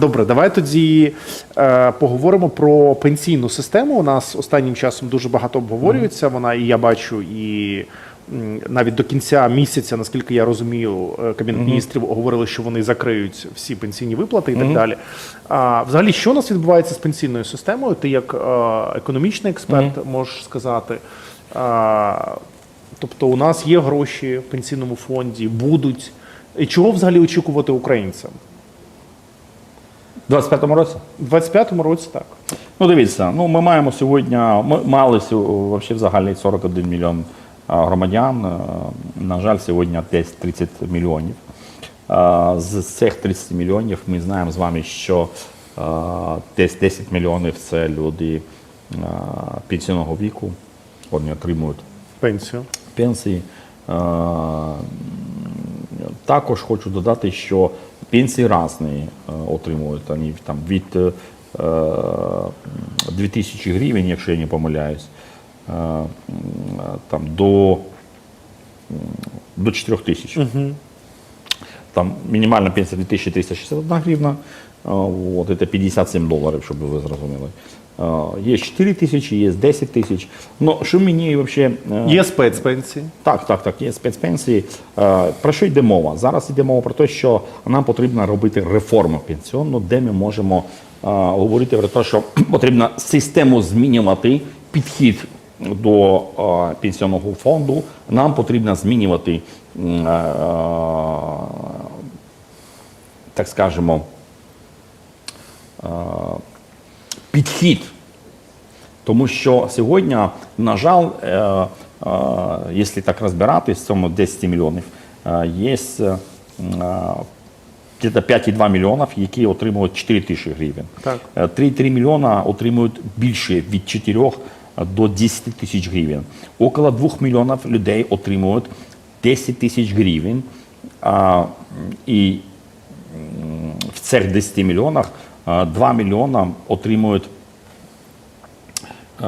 Добре, давай тоді е, поговоримо про пенсійну систему. У нас останнім часом дуже багато обговорюється. Вона і я бачу, і м, навіть до кінця місяця, наскільки я розумію, е, кабінет міністрів говорили, що вони закриють всі пенсійні виплати і так далі. А взагалі, що у нас відбувається з пенсійною системою? Ти як е, економічний експерт можеш сказати. А, тобто, у нас є гроші в пенсійному фонді, будуть. І чого взагалі очікувати українцям? У 25-му році? У 25-му році так. Ну, дивіться, ну ми маємо сьогодні, ми мали вообще взагалі 41 мільйон громадян. На жаль, сьогодні десь 30 мільйонів. З цих 30 мільйонів ми знаємо з вами, що десь 10 мільйонів це люди пенсійного віку. Вони отримують Пенсію. пенсії. Також хочу додати, що пенсії різні е, отримують вони там від е, 2000 гривень, якщо я не помиляюсь, е, там до, до 4000. Там мінімальна пенсія 2361 гривна, от, це 57 доларів, щоб ви зрозуміли. А, Є 4 тисячі, є 10 тисяч. Ну, що мені взагалі... Є спецпенсії. Так, так, так, є спецпенсії. Е, Про що йде мова? Зараз йде мова про те, що нам потрібно робити реформу пенсіонну, де ми можемо е, говорити про те, що потрібно систему змінювати, підхід до е, пенсійного фонду. Нам потрібно змінювати, е, е, так скажемо, е, підхід тому що сьогодні, на жаль, е, е, якщо так розбиратись, в цьому 10 мільйонів, е, є е, 5,2 мільйонів, які отримують 4 тисячі гривень. Так. Е, 3,3 мільйона отримують більше від 4 до 10 тисяч гривень. Около 2 мільйонів людей отримують 10 тисяч гривень. І в цих 10 мільйонах 2 мільйона отримують е,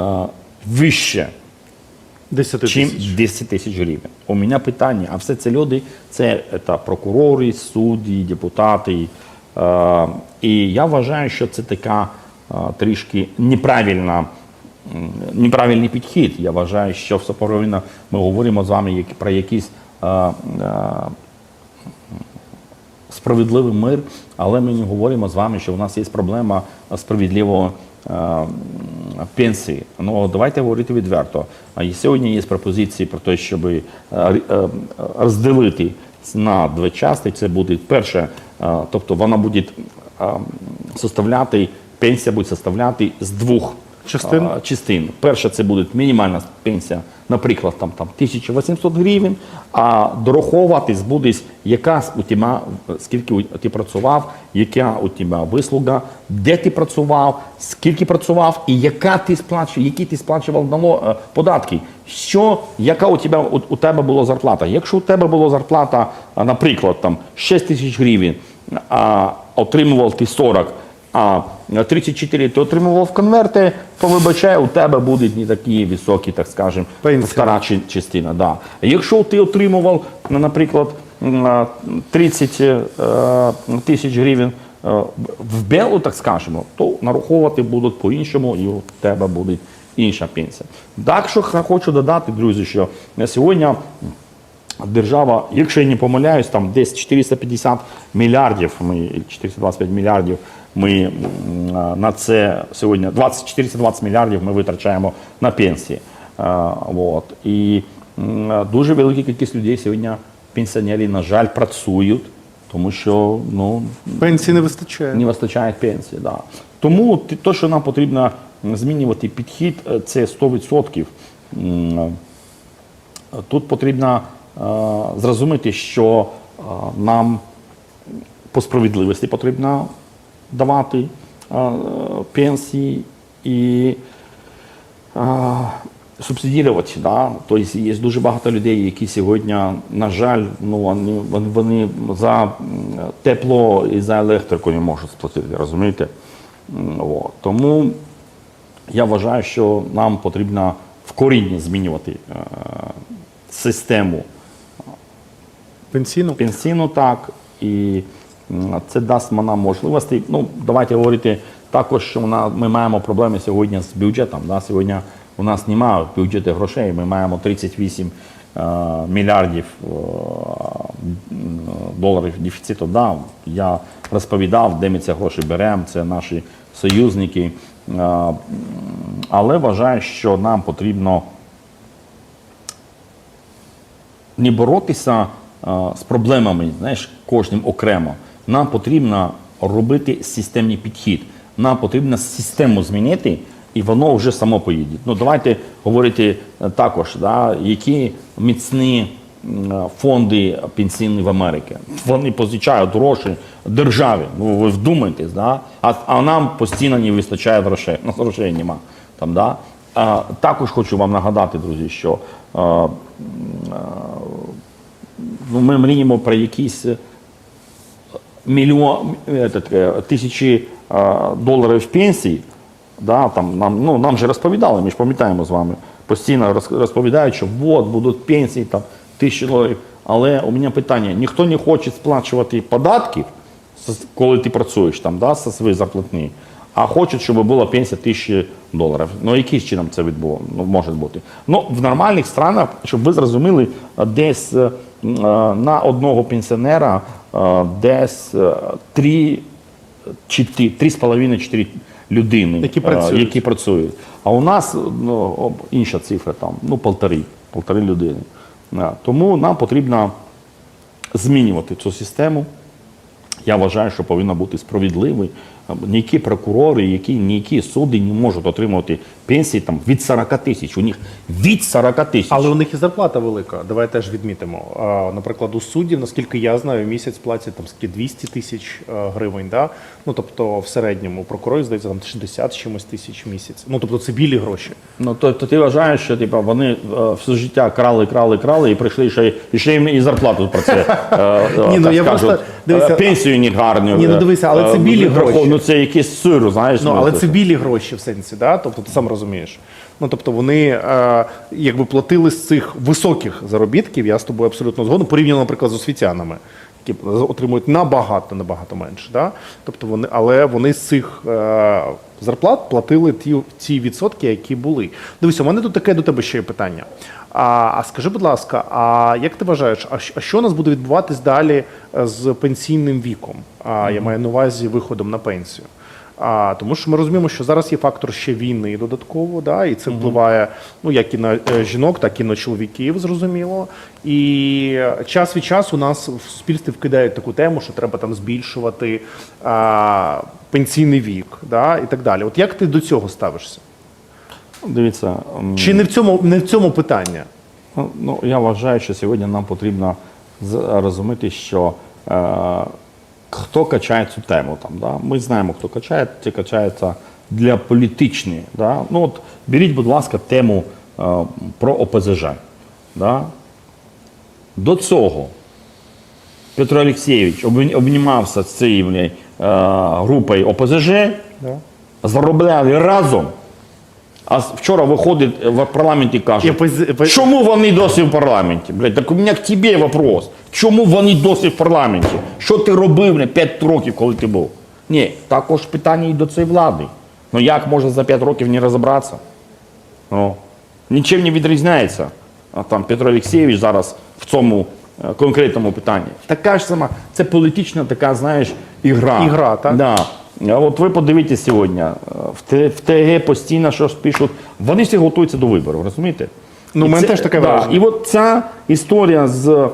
вище, 10 чим тисяч. 10 тисяч гривень. У мене питання, а все це люди, це, це прокурори, судді, депутати. Е, і я вважаю, що це така е, трішки неправильна. Неправильний підхід. Я вважаю, що все повинно, ми говоримо з вами про якісь справедливий мир, але ми не говоримо з вами, що у нас є проблема справедливої е, пенсії. Ну давайте говорити відверто. І сьогодні є пропозиції про те, щоб е, е, розділити на дві частини. Це буде перше, тобто вона буде составляти, пенсія буде составляти з двох Частин? а, частин. Перша це буде мінімальна пенсія, наприклад, там, там 1800 гривень, а дораховуватись буде яка у тебе, скільки ти працював, яка у тебе вислуга, де ти працював, скільки працював і яка ти сплачував, які ти сплачував е, податки. Що, яка у тебе, у, у тебе була зарплата? Якщо у тебе була зарплата, наприклад, там 6 тисяч гривень, а отримував ти 40, а 34 ти отримував конверти, то вибачай, у тебе будуть не такі високі, так скажемо, стара частина. Да. Якщо ти отримував, ну, наприклад, 30 е, тисяч гривень е, в белу, так скажемо, то нараховувати будуть по-іншому, і у тебе буде інша пенсія. Так що хочу додати, друзі, що на сьогодні держава, якщо я не помиляюсь, там десь 450 мільярдів, ми 425 мільярдів. Ми на це сьогодні 20, 420 мільярдів ми витрачаємо на пенсії. А, вот. І дуже велика кількість людей сьогодні пенсіонерів, на жаль, працюють, тому що ну, Пенсії не вистачає. не вистачає пенсії. Да. Тому те, що нам потрібно змінювати підхід, е, це 100%. Е, Тут потрібно е, зрозуміти, що нам по справедливості потрібно давати е, пенсії і е, субсидірувати. Да? Тобто є дуже багато людей, які сьогодні, на жаль, ну, вони, вони, за тепло і за електрику не можуть сплатити, розумієте? От. Тому я вважаю, що нам потрібно в корінні змінювати е, систему Пенсійну. пенсійну так і це дасть нам можливості. Ну, давайте говорити також, що ми маємо проблеми сьогодні з бюджетом. Да? Сьогодні у нас немає в бюджеті грошей, ми маємо 38 е, мільярдів е, доларів дефіциту. Да, я розповідав, де ми ці гроші беремо, це наші союзники. Е, Але вважаю, що нам потрібно не боротися з проблемами, знаєш, кожним окремо. Нам потрібно робити системний підхід. Нам потрібно систему змінити, і воно вже само поїде. Ну давайте говорити е, також, да, які міцні е, фонди пенсійні в Америці. Вони позичають гроші державі. Ну ви вдумайтесь, да? а, а нам постійно не вистачає грошей. У нас грошей нема. Там, да? а, також хочу вам нагадати, друзі, що е, ну, ми мріємо про якісь мільйон, этот, е, тисячі доларів пенсій. Да, там, нам, ну, нам же розповідали, ми ж пам'ятаємо з вами. Постійно роз- розповідають, що от будуть пенсії там, тисячі доларів. Але у мене питання: ніхто не хоче сплачувати податків, с- коли ти працюєш там, да, зі своєї зарплатні, а хочуть, щоб була пенсія тисячі доларів. Ну, яким чином це відбуло, ну, може бути? Ну, в нормальних странах, щоб ви зрозуміли, е, десь е, на одного пенсіонера десь е, три чи три з половиною чотири людини, Які е, працюють. які працюють. А у нас ну, інша цифра там, ну, полтори, полтори людини. Е, Тому нам потрібно змінювати цю систему. Я вважаю, що повинна бути справедливий. Ніякі прокурори, які, ніякі суди не можуть отримувати пенсії там, від 40 тисяч. У них від 40 тисяч. Але у них і зарплата велика. Давай теж відмітимо. А, Наприклад, у суддів, наскільки я знаю, місяць платять там скільки 200 тисяч е, гривень. Да? Ну тобто, в середньому у прокурорів здається там 60 з чимось тисяч в місяць. Ну тобто це білі гроші. Ну, то, то ти вважаєш, що типу, вони е, все життя крали, крали, крали і прийшли ще, й- і ще їм і зарплату про це. е, Ні, ну, я просто- дивися, пенсію не гарну. Ні, ну, дивися, але це білі гроші. Ну це якийсь сир, знаєш. Ну але це- це білі гроші в сенсі, да? Тобто ти сам розумієш. Ну тобто вони е, якби платили з цих високих заробітків, я з тобою абсолютно згоден, порівняно, наприклад, з освітянами, які отримують набагато набагато менше. Да? Тобто вони, але вони з цих е, зарплат платили ті, ті відсотки, які були. Дивись, у мене тут таке до тебе ще є питання. А, а скажи, будь ласка, а як ти вважаєш, а, а що у нас буде відбуватись далі е, з пенсійним віком? А, я маю на увазі виходом на пенсію. А, тому що ми розуміємо, що зараз є фактор ще війни додатково, да, і це впливає ну, як і на е, жінок, так і на чоловіків, зрозуміло. І час від часу нас в суспільстві вкидають таку тему, що треба там збільшувати а, пенсійний вік, да, і так далі. От як ти до цього ставишся? Дивіться, Чи не в цьому не в цьому питання? Ну, я вважаю, що сьогодні нам потрібно розуміти, що е, хто качає цю тему. Там, да? Ми знаємо, хто качає, це качається для політичної. Да? Ну, от, беріть, будь ласка, тему е, про ОПЗЖ. Да? До цього Петро Олексійович обнімався з цією е, групою ОПЗЖ, Да. заробляли разом. А вчора виходить в парламенті і каже, чому вони досі в парламенті? Блядь, так у мене к тебе вопрос. Чому вони досі в парламенті? Що ти робив блядь, 5 років, коли ти був? Ні, також питання і до цієї влади. Ну як можна за 5 років не розібратися? Ну, нічим не відрізняється. А там Петро Олексійович зараз в цьому е, конкретному питанні. Така ж сама, це політична така, знаєш, ігра. Ігра, так? Да. А от ви подивіться сьогодні, е, в ТГ постійно щось пишуть. Вони всі готуються до виборів, розумієте? Ну, І мене це- теж таке да. І от ця історія з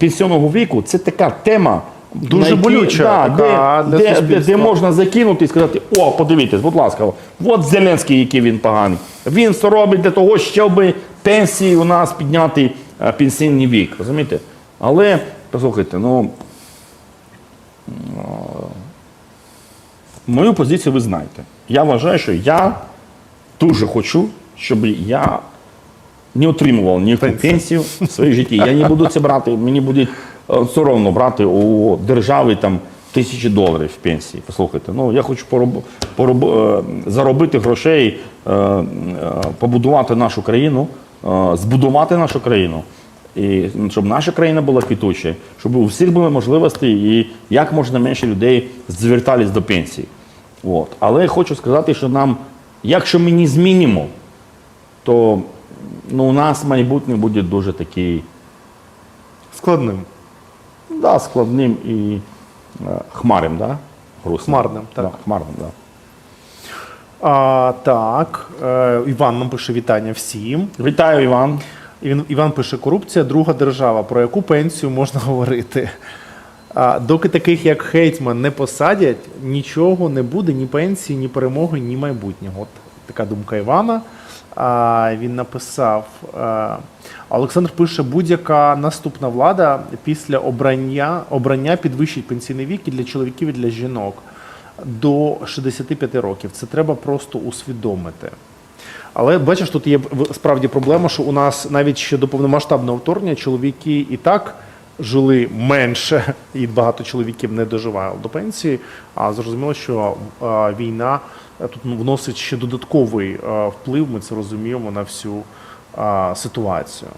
пенсійного віку це така тема. Дуже на якій- болюча, да, така де, для де, де, де можна закинути і сказати: о, подивіться, будь ласка, от Зеленський, який він поганий. Він все робить для того, щоб пенсії у нас підняти е, пенсійний вік. Розумієте? Але послухайте, ну мою позицію ви знаєте. Я вважаю, що я дуже хочу, щоб я не отримував ніяку Пенсію. в своїй житті. Я не буду це брати. Мені буде е, соромно брати у держави там тисячі доларів пенсії. Послухайте, ну я хочу пороб, пороб, е, заробити грошей, е, побудувати нашу країну, збудувати нашу країну і щоб наша країна була квітуча, щоб у всіх були можливості і як можна менше людей звертались до пенсії. От. Але я хочу сказати, що нам, якщо ми не змінимо, то ну, у нас майбутнє буде дуже такий Складним. да, складним і е, хмарним, да? Грустним. Хмарним, так. Да, хмарним, да. А, так, е, Іван нам пише вітання всім. Вітаю, Іван. І Він, Іван пише: корупція друга держава. Про яку пенсію можна говорити? А, доки таких, як Хейтман, не посадять, нічого не буде, ні пенсії, ні перемоги, ні майбутнього. От така думка Івана. А, він написав. А, Олександр пише: будь-яка наступна влада після обрання, обрання підвищить пенсійний вік і для чоловіків, і для жінок до 65 років. Це треба просто усвідомити. Але бачиш, тут є справді проблема, що у нас навіть ще до повномасштабного вторгнення чоловіки і так жили менше, і багато чоловіків не доживали до пенсії. А зрозуміло, що е, війна е, тут вносить ще додатковий е, вплив. Ми це розуміємо на всю ситуацію.